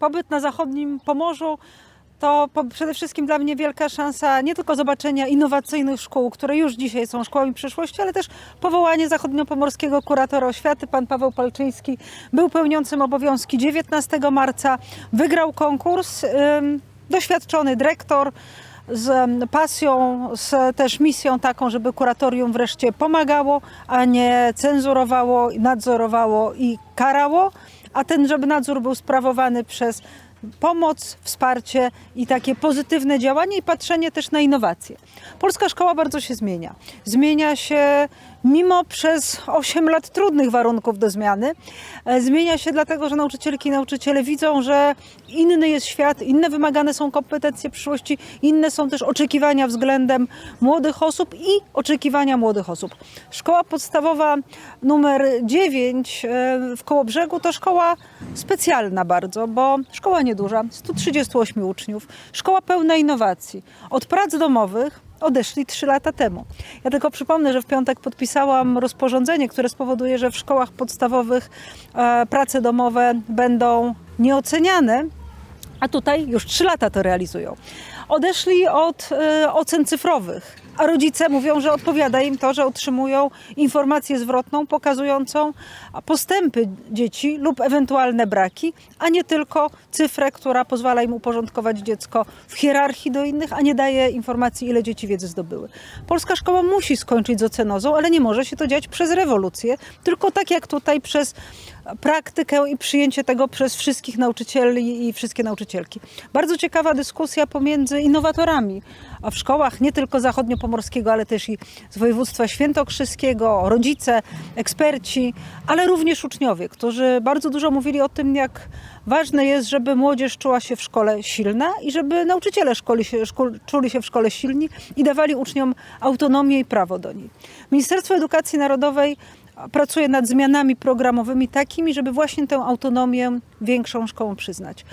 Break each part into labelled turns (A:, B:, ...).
A: pobyt na zachodnim Pomorzu to przede wszystkim dla mnie wielka szansa nie tylko zobaczenia innowacyjnych szkół, które już dzisiaj są szkołami przyszłości, ale też powołanie zachodniopomorskiego kuratora oświaty. Pan Paweł Palczyński był pełniącym obowiązki 19 marca, wygrał konkurs. Doświadczony dyrektor z pasją, z też misją taką, żeby kuratorium wreszcie pomagało, a nie cenzurowało, nadzorowało i karało, a ten, żeby nadzór był sprawowany przez pomoc, wsparcie i takie pozytywne działanie i patrzenie też na innowacje. Polska szkoła bardzo się zmienia. Zmienia się mimo przez 8 lat trudnych warunków do zmiany. E, Zmienia się dlatego, że nauczycielki i nauczyciele widzą, że inny jest świat, inne wymagane są kompetencje przyszłości, inne są też oczekiwania względem młodych osób i oczekiwania młodych osób. Szkoła podstawowa numer 9 e, w Kołobrzegu to szkoła specjalna bardzo, bo szkoła nieduża, 138 uczniów, szkoła pełna innowacji. Od prac domowych odeszli 3 lata temu. Ja tylko przypomnę, że w piątek podpisałam rozporządzenie, które spowoduje, że w szkołach podstawowych e, prace domowe będą nieoceniane, a tutaj już 3 lata to realizują. Odeszli od e, ocen cyfrowych, a rodzice mówią, że odpowiada im to, że otrzymują informację zwrotną pokazującą postępy dzieci lub ewentualne braki, a nie tylko cyfrę, która pozwala im uporządkować dziecko w hierarchii do innych, a nie daje informacji, ile dzieci wiedzy zdobyły. Polska szkoła musi skończyć z ocenozą, ale nie może się to dziać przez rewolucję, tylko tak jak tutaj przez praktykę i przyjęcie tego przez wszystkich nauczycieli i wszystkie nauczycielki. Bardzo ciekawa dyskusja pomiędzy innowatorami w szkołach nie tylko zachodniopomorskiego, ale też i z województwa świętokrzyskiego, rodzice, eksperci, ale również uczniowie, którzy bardzo dużo mówili o tym, jak ważne jest, żeby młodzież czuła się w szkole silna i żeby nauczyciele szkoli się, czuli się w szkole silni i dawali uczniom autonomię i prawo do niej. Ministerstwo Edukacji Narodowej pracuje nad zmianami programowymi takimi, żeby właśnie tę autonomię większą szkołom przyznać.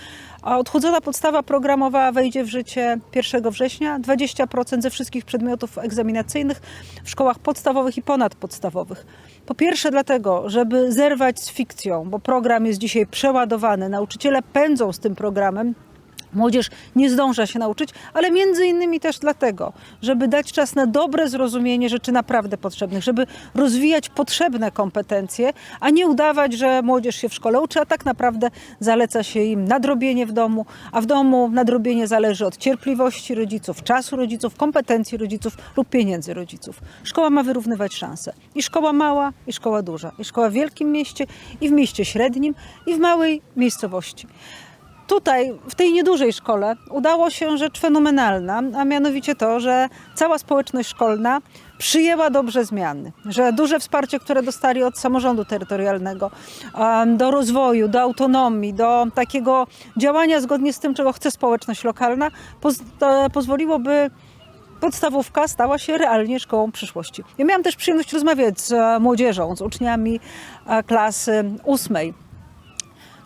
A: A odchudzona podstawa programowa wejdzie w życie 1 września. 20% ze wszystkich przedmiotów egzaminacyjnych w szkołach podstawowych i ponadpodstawowych. Po pierwsze dlatego, żeby zerwać z fikcją, bo program jest dzisiaj przeładowany, nauczyciele pędzą z tym programem, Młodzież nie zdąża się nauczyć, ale między innymi też dlatego, żeby dać czas na dobre zrozumienie rzeczy naprawdę potrzebnych, żeby rozwijać potrzebne kompetencje, a nie udawać, że młodzież się w szkole uczy, a tak naprawdę zaleca się im nadrobienie w domu, a w domu nadrobienie zależy od cierpliwości rodziców, czasu rodziców, kompetencji rodziców lub pieniędzy rodziców. Szkoła ma wyrównywać szanse. I szkoła mała, i szkoła duża. I szkoła w wielkim mieście, i w mieście średnim, i w małej miejscowości. Tutaj, w tej niedużej szkole, udało się rzecz fenomenalna, a mianowicie to, że cała społeczność szkolna przyjęła dobrze zmiany, że duże wsparcie, które dostali od samorządu terytorialnego do rozwoju, do autonomii, do takiego działania zgodnie z tym, czego chce społeczność lokalna, poz, e, pozwoliłoby podstawówka stała się realnie szkołą przyszłości. Ja miałam też przyjemność rozmawiać z e, młodzieżą, z uczniami e, klasy ósmej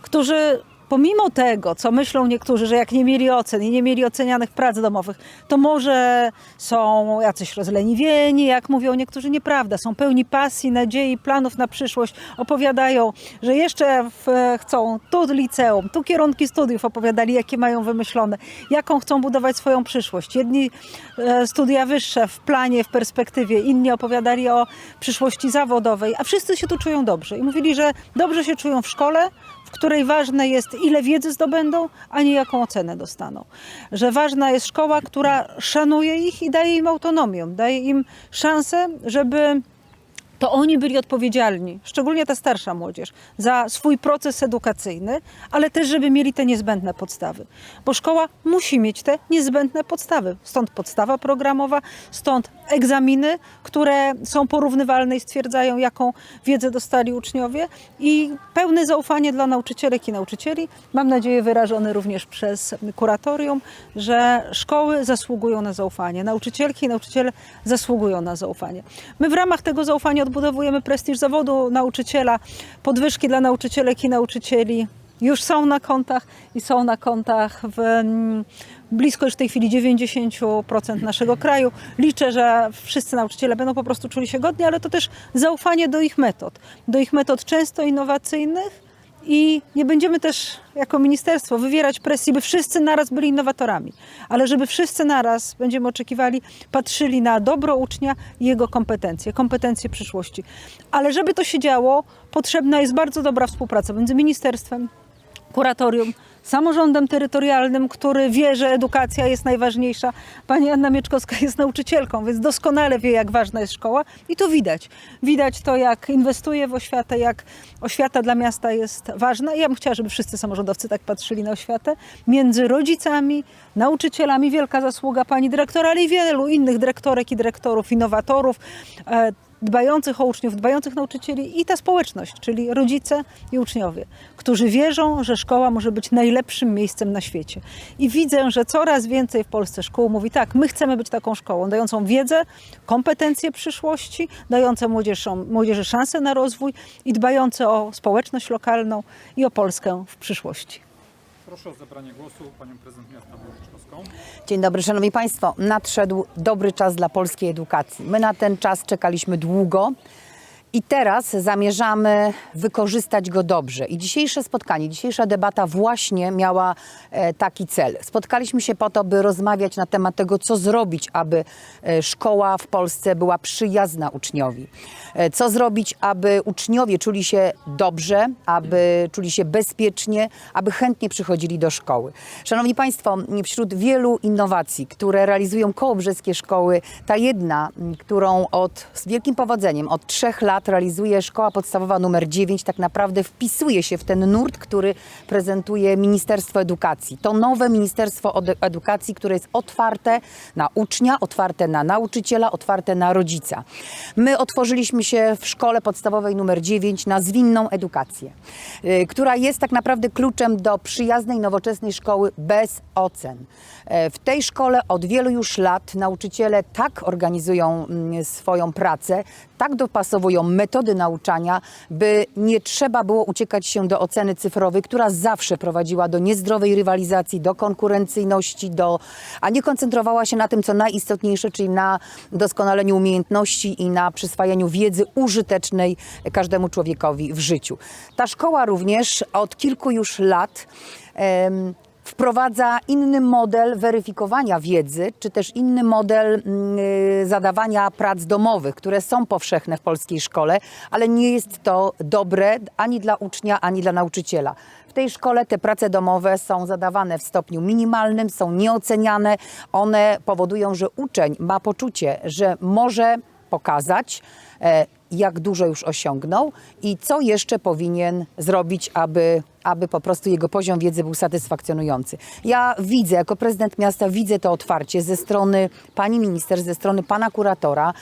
A: którzy pomimo tego, co myślą niektórzy, że jak nie mieli ocen i nie mieli ocenianych prac domowych, to może są jacyś rozleniwieni, jak mówią niektórzy, nieprawda. Są pełni pasji, nadziei, planów na przyszłość. Opowiadają, że jeszcze w, chcą tu liceum, tu kierunki studiów opowiadali, jakie mają wymyślone, jaką chcą budować swoją przyszłość. Jedni e, studia wyższe w planie, w perspektywie, inni opowiadali o przyszłości zawodowej, a wszyscy się tu czują dobrze. I mówili, że dobrze się czują w szkole, w której ważne jest, ile wiedzy zdobędą, a nie jaką ocenę dostaną. Że ważna jest szkoła, która szanuje ich i daje im autonomię, daje im szansę, żeby to oni byli odpowiedzialni, szczególnie ta starsza młodzież, za swój proces edukacyjny, ale też, żeby mieli te niezbędne podstawy. Bo szkoła musi mieć te niezbędne podstawy. Stąd podstawa programowa, stąd egzaminy, które są porównywalne i stwierdzają, jaką wiedzę dostali uczniowie i pełne zaufanie dla nauczycielek i nauczycieli. Mam nadzieję wyrażone również przez kuratorium, że szkoły zasługują na zaufanie, nauczycielki i nauczyciele zasługują na zaufanie. My w ramach tego zaufania odbudowujemy prestiż zawodu nauczyciela, podwyżki dla nauczycielek i nauczycieli już są na kontach i są na kontach w mm, blisko już w tej chwili 90% naszego kraju. Liczę, że wszyscy nauczyciele będą po prostu czuli się godnie, ale to też zaufanie do ich metod, do ich metod często innowacyjnych I nie będziemy też jako ministerstwo wywierać presji, by wszyscy naraz byli innowatorami, ale żeby wszyscy naraz będziemy oczekiwali, patrzyli na dobro ucznia i jego kompetencje, kompetencje przyszłości. Ale żeby to się działo, potrzebna jest bardzo dobra współpraca między ministerstwem, kuratorium, samorządem terytorialnym, który wie, że edukacja jest najważniejsza. Pani Anna Mieczkowska jest nauczycielką, więc doskonale wie, jak ważna jest szkoła i to widać. Widać to, jak inwestuje w oświatę, jak oświata dla miasta jest ważna. Ja bym chciała, żeby wszyscy samorządowcy tak patrzyli na oświatę. Między rodzicami, nauczycielami, wielka zasługa pani dyrektora, ale i wielu innych dyrektorek i dyrektorów, innowatorów, e, dbających o uczniów, dbających nauczycieli i ta społeczność, czyli rodzice i uczniowie, którzy wierzą, że szkoła może być najlepszym miejscem na świecie. I widzę, że coraz więcej w Polsce szkół mówi tak, my chcemy być taką szkołą, dającą wiedzę, kompetencje przyszłości, dające młodzieżom, młodzieży szansę na rozwój i dbające o społeczność lokalną i o Polskę w przyszłości.
B: Proszę o zabranie głosu panią prezydent miasta Włoszczowską.
C: Dzień dobry, Szanowni Państwo. Nadszedł dobry czas dla polskiej edukacji. My na ten czas czekaliśmy długo i teraz zamierzamy wykorzystać go dobrze. I dzisiejsze spotkanie, dzisiejsza debata właśnie miała e, taki cel. Spotkaliśmy się po to, by rozmawiać na temat tego, co zrobić, aby e, szkoła w Polsce była przyjazna uczniowi. E, Co zrobić, aby uczniowie czuli się dobrze, aby czuli się bezpiecznie, aby chętnie przychodzili do szkoły. Szanowni Państwo, wśród wielu innowacji, które realizują koło brzeskie szkoły, ta jedna, którą od, z wielkim powodzeniem od trzech lat realizuje Szkoła Podstawowa numer 9, tak naprawdę wpisuje się w ten nurt, który prezentuje Ministerstwo Edukacji. To nowe Ministerstwo Edukacji, które jest otwarte na ucznia, otwarte na nauczyciela, otwarte na rodzica. My otworzyliśmy się w Szkole Podstawowej numer 9 na zwinną edukację, y, która jest tak naprawdę kluczem do przyjaznej, nowoczesnej szkoły bez ocen. E, W tej szkole od wielu już lat nauczyciele tak organizują mm, swoją pracę, tak dopasowują metody nauczania, by nie trzeba było uciekać się do oceny cyfrowej, która zawsze prowadziła do niezdrowej rywalizacji, do konkurencyjności, do, a nie koncentrowała się na tym, co najistotniejsze, czyli na doskonaleniu umiejętności i na przyswajaniu wiedzy użytecznej każdemu człowiekowi w życiu. Ta szkoła również od kilku już lat em, wprowadza inny model weryfikowania wiedzy, czy też inny model mm, y, zadawania prac domowych, które są powszechne w polskiej szkole, ale nie jest to dobre ani dla ucznia, ani dla nauczyciela. W tej szkole te prace domowe są zadawane w stopniu minimalnym, są nieoceniane. One powodują, że uczeń ma poczucie, że może pokazać, e, jak dużo już osiągnął i co jeszcze powinien zrobić, aby, aby po prostu jego poziom wiedzy był satysfakcjonujący. Ja widzę, jako prezydent miasta, widzę to otwarcie ze strony pani minister, ze strony pana kuratora.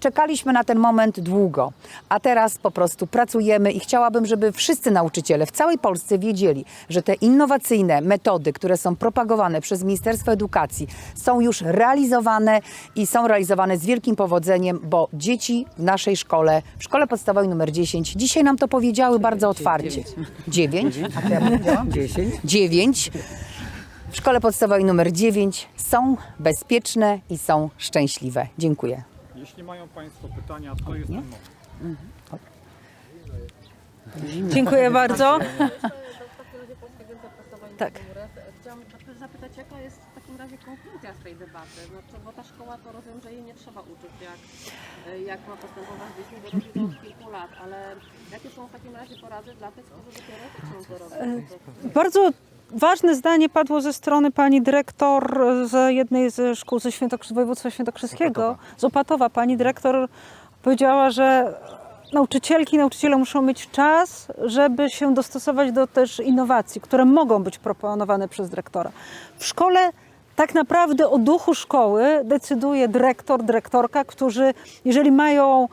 C: Czekaliśmy na ten moment długo, a teraz po prostu pracujemy i chciałabym, żeby wszyscy nauczyciele w całej Polsce wiedzieli, że te innowacyjne metody, które są propagowane przez Ministerstwo Edukacji, są już realizowane i są realizowane z wielkim powodzeniem, bo dzieci w naszej szkole, w szkole podstawowej numer 10, dzisiaj nam to powiedziały bardzo otwarcie. 9, a co ja powiedziałam? 10. 9. W szkole podstawowej numer 9 są bezpieczne i są szczęśliwe. Dziękuję.
B: Jeśli mają Państwo pytania, to jest ten moment.
A: Dziękuję bardzo. Tak.
D: Chciałam zapytać, jaka jest takim razie konkluzja z tej debaty? Znaczy, bo ta szkoła to rozumiem, że jej nie trzeba uczyć, jak, jak ma postępować z dziećmi, bo robi to od kilku lat, ale jakie są w takim razie porady dla tych, którzy dopiero zaczną to robić?
A: Bardzo ważne zdanie padło ze strony pani dyrektor z jednej ze szkół ze Świętokrzy- województwa świętokrzyskiego, z Opatowa. Pani dyrektor powiedziała, że nauczycielki, nauczyciele muszą mieć czas, żeby się dostosować do też innowacji, które mogą być proponowane przez dyrektora. W szkole tak naprawdę o duchu szkoły decyduje dyrektor, dyrektorka, którzy jeżeli mają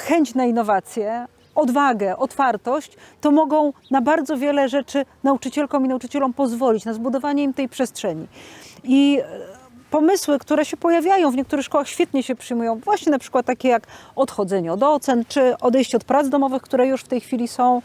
A: chęć na innowacje, odwagę, otwartość, to mogą na bardzo wiele rzeczy nauczycielkom i nauczycielom pozwolić, na zbudowanie im tej przestrzeni. I pomysły, które się pojawiają w niektórych szkołach, świetnie się przyjmują. Właśnie na przykład takie jak odchodzenie od ocen, czy odejście od prac domowych, które już w tej chwili są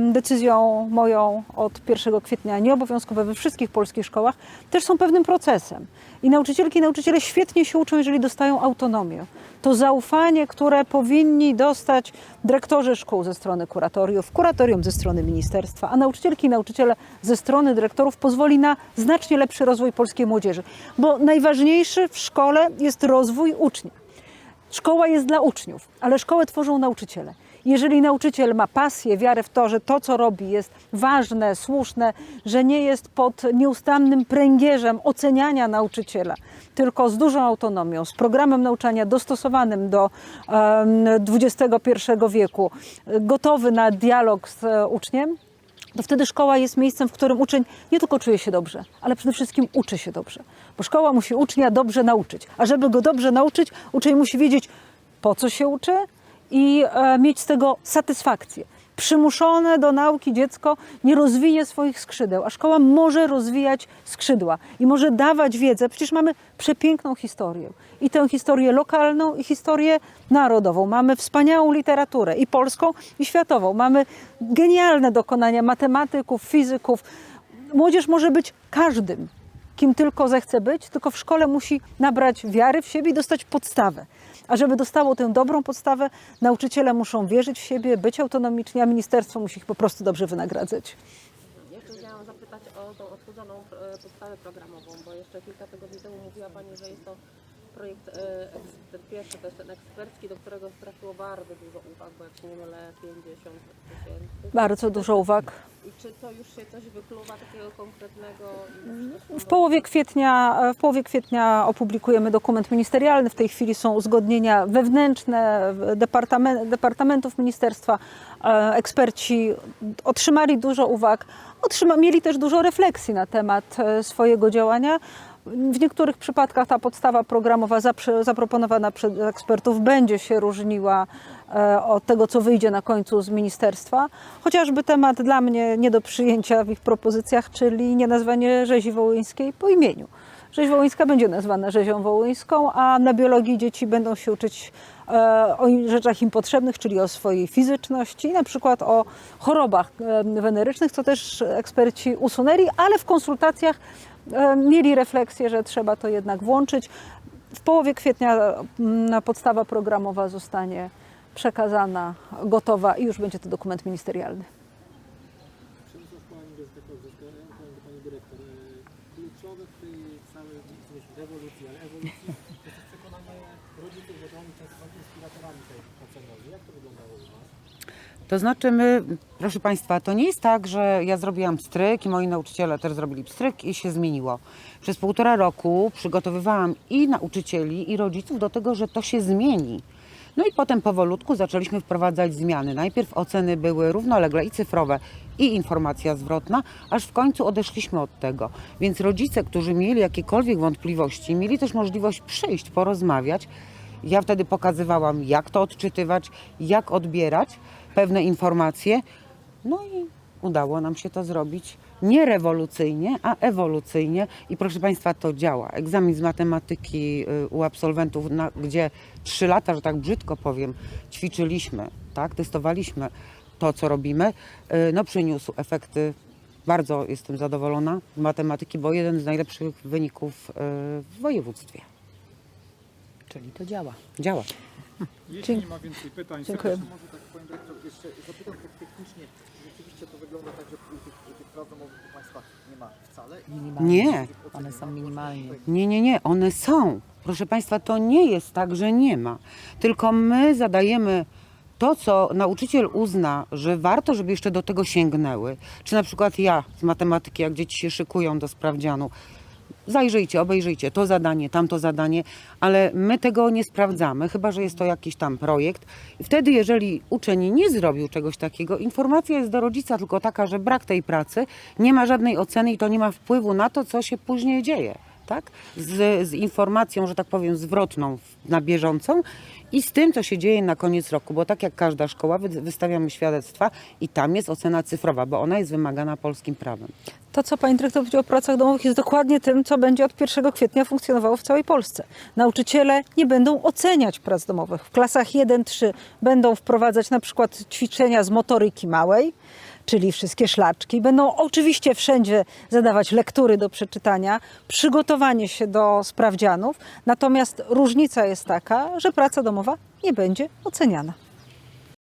A: decyzją moją od 1 kwietnia nieobowiązkowe we wszystkich polskich szkołach, też są pewnym procesem. I nauczycielki i nauczyciele świetnie się uczą, jeżeli dostają autonomię. to zaufanie, które powinni dostać dyrektorzy szkół ze strony kuratoriów, kuratorium ze strony ministerstwa, a nauczycielki i nauczyciele ze strony dyrektorów pozwoli na znacznie lepszy rozwój polskiej młodzieży. Bo najważniejszy w szkole jest rozwój ucznia. Szkoła jest dla uczniów, ale szkołę tworzą nauczyciele. Jeżeli nauczyciel ma pasję, wiarę w to, że to, co robi, jest ważne, słuszne, że nie jest pod nieustannym pręgierzem oceniania nauczyciela, tylko z dużą autonomią, z programem nauczania dostosowanym do XXI wieku, gotowy na dialog z e, uczniem, to wtedy szkoła jest miejscem, w którym uczeń nie tylko czuje się dobrze, ale przede wszystkim uczy się dobrze. Bo szkoła musi ucznia dobrze nauczyć. A żeby go dobrze nauczyć, uczeń musi wiedzieć, po co się uczy i e, mieć z tego satysfakcję. Przymuszone do nauki dziecko nie rozwije swoich skrzydeł, a szkoła może rozwijać skrzydła i może dawać wiedzę. Przecież mamy przepiękną historię. I tę historię lokalną, i historię narodową. Mamy wspaniałą literaturę i polską, i światową. Mamy genialne dokonania matematyków, fizyków. Młodzież może być każdym, kim tylko zechce być, tylko w szkole musi nabrać wiary w siebie i dostać podstawę. A żeby dostało tę dobrą podstawę, nauczyciele muszą wierzyć w siebie, być autonomiczni, a ministerstwo musi ich po prostu dobrze wynagradzać.
D: Jeszcze chciałam zapytać o tą odchudzoną e, podstawę programową, bo jeszcze kilka tygodni temu mówiła Pani, że jest to projekt, e, ten pierwszy to jest ten ekspercki, do którego trafiło bardzo dużo uwag, bo jak się nie mylę 50 tysięcy.
A: Bardzo dużo uwag.
D: I czy to już się coś wykluwa takiego konkretnego?
A: W połowie kwietnia, w połowie kwietnia opublikujemy dokument ministerialny. W tej chwili są uzgodnienia wewnętrzne departamen- departamentów ministerstwa. E, Eksperci otrzymali dużo uwag, otrzyma, mieli też dużo refleksji na temat e, swojego działania. W niektórych przypadkach ta podstawa programowa zaproponowana przez ekspertów będzie się różniła e, od tego, co wyjdzie na końcu z ministerstwa. Chociażby temat dla mnie nie do przyjęcia w ich propozycjach, czyli nie nazwanie rzezi wołyńskiej po imieniu. Rzeź wołyńska będzie nazwana rzezią wołyńską, a na biologii dzieci będą się uczyć e, o rzeczach im potrzebnych, czyli o swojej fizyczności, na przykład o chorobach e, wenerycznych, co też eksperci usunęli, ale w konsultacjach mieli refleksję, że trzeba to jednak włączyć. W połowie kwietnia mm, podstawa programowa zostanie przekazana, gotowa i już będzie to dokument ministerialny.
E: Przemysław Pani Gazdekowiska, ja mam pytanie do Pani Dyrektor. E, Kluczowe w tej całej myśl, rewolucji, ale ewolucji to jest przekonanie rodziców, że to oni często są inspiratorami tej ocenowi. Jak to wyglądało u Was?
F: To znaczy my, proszę Państwa, to nie jest tak, że ja zrobiłam pstryk i moi nauczyciele też zrobili pstryk i się zmieniło. Przez półtora roku przygotowywałam i nauczycieli, i rodziców do tego, że to się zmieni. No i potem powolutku zaczęliśmy wprowadzać zmiany. Najpierw oceny były równolegle i cyfrowe, i informacja zwrotna, aż w końcu odeszliśmy od tego. Więc rodzice, którzy mieli jakiekolwiek wątpliwości, mieli też możliwość przyjść, porozmawiać. Ja wtedy pokazywałam, jak to odczytywać, jak odbierać pewne informacje. No i udało nam się to zrobić nie rewolucyjnie, a ewolucyjnie. I proszę Państwa, to działa. Egzamin z matematyki y, u absolwentów, na, gdzie trzy lata, że tak brzydko powiem, ćwiczyliśmy, tak, testowaliśmy to, co robimy, y, no przyniósł efekty. Bardzo jestem zadowolona z matematyki, bo jeden z najlepszych wyników y, w województwie. Czyli to działa. Działa.
G: Jeśli
A: Dzięki-
G: nie ma więcej pytań,
A: Dziękuję.
G: serdecznie może tak Dyrektor jeszcze zapytam tak technicznie. Rzeczywiście to wygląda tak, że u tych, u tych praw domowych u Państwa nie ma wcale.
F: Nie.
G: one są minimalnie.
F: Nie, nie, nie, one są. Proszę Państwa, to nie jest tak, że nie ma. Tylko my zadajemy to, co nauczyciel uzna, że warto, żeby jeszcze do tego sięgnęły. Czy na przykład ja z matematyki, jak dzieci się szykują do sprawdzianu, zajrzyjcie, obejrzyjcie to zadanie, tamto zadanie, ale my tego nie sprawdzamy, chyba że jest to jakiś tam projekt. Wtedy, jeżeli uczeń nie zrobił czegoś takiego, informacja jest do rodzica tylko taka, że brak tej pracy, nie ma żadnej oceny i to nie ma wpływu na to, co się później dzieje. Tak? Z, z informacją, że tak powiem, zwrotną na bieżącą i z tym, co się dzieje na koniec roku, bo tak jak każda szkoła, wy- wystawiamy świadectwa i tam jest ocena cyfrowa, bo ona jest wymagana polskim prawem.
A: To, co pani dyrektor powiedział o pracach domowych, jest dokładnie tym, co będzie od 1 kwietnia funkcjonowało w całej Polsce. Nauczyciele nie będą oceniać prac domowych. W klasach 1-3 będą wprowadzać na przykład ćwiczenia z motoryki małej, czyli wszystkie szlaczki. Będą oczywiście wszędzie zadawać lektury do przeczytania, przygotowanie się do sprawdzianów, natomiast różnica jest taka, że praca domowa nie będzie oceniana.